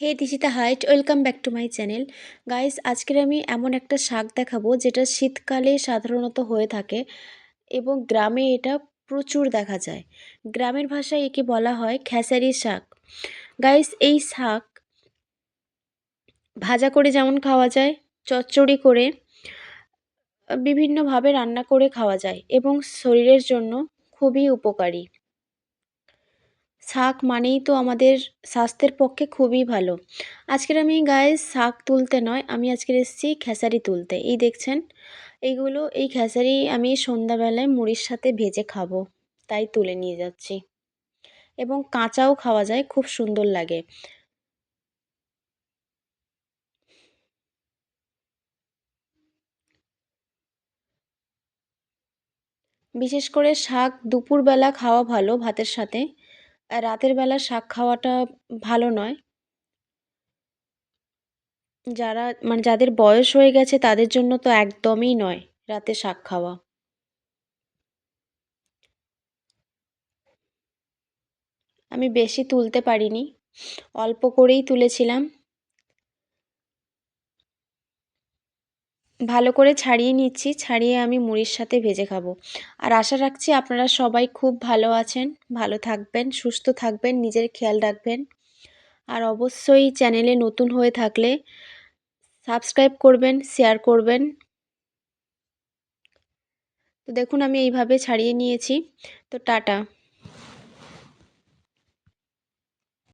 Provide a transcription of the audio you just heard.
Hey Dishita height welcome back to my channel guys আজকের আমি এমন একটা শাক দেখাবো যেটা শীতকালে সাধারণত হয়ে থাকে এবং গ্রামে এটা প্রচুর দেখা যায়। গ্রামের ভাষায় একে বলা হয় খেসারি শাক। গাইস এই শাক ভাজা করে যেমন খাওয়া যায়, চচ্চড়ি করে বিভিন্নভাবে রান্না করে খাওয়া যায় এবং শরীরের জন্য খুবই উপকারী। শাক মানেই তো আমাদের স্বাস্থ্যের পক্ষে খুবই ভালো। আজকের আমি গায়ে শাক তুলতে নয়, আমি আজকের এসেছি খেসারি তুলতে। এই দেখছেন, এইগুলো, এই খেসারি আমি সন্ধ্যাবেলায় মুড়ির সাথে ভেজে খাব, তাই তুলে নিয়ে যাচ্ছি। এবং কাঁচাও খাওয়া যায়, খুব সুন্দর লাগে। বিশেষ করে শাক দুপুরবেলা খাওয়া ভালো ভাতের সাথে। রাতের বেলা শাক খাওয়াটা ভালো নয়। যারা মানে যাদের বয়স হয়ে গেছে তাদের জন্য তো একদমই নয় রাতে শাক খাওয়া। আমি বেশি তুলতে পারিনি। অল্প করেই তুলেছিলাম। ভালো করে ছাড়িয়ে নিচ্ছি, ছাড়িয়ে আমি মুড়ির সাথে ভেজে খাব। আর আশা রাখছি আপনারা সবাই খুব ভালো আছেন, ভালো থাকবেন, সুস্থ থাকবেন, নিজের খেয়াল রাখবেন। আর অবশ্যই চ্যানেলে নতুন হয়ে থাকলে সাবস্ক্রাইব করবেন, শেয়ার করবেন। তো দেখুন আমি এইভাবে ছাড়িয়ে নিয়েছি। তো টাটা।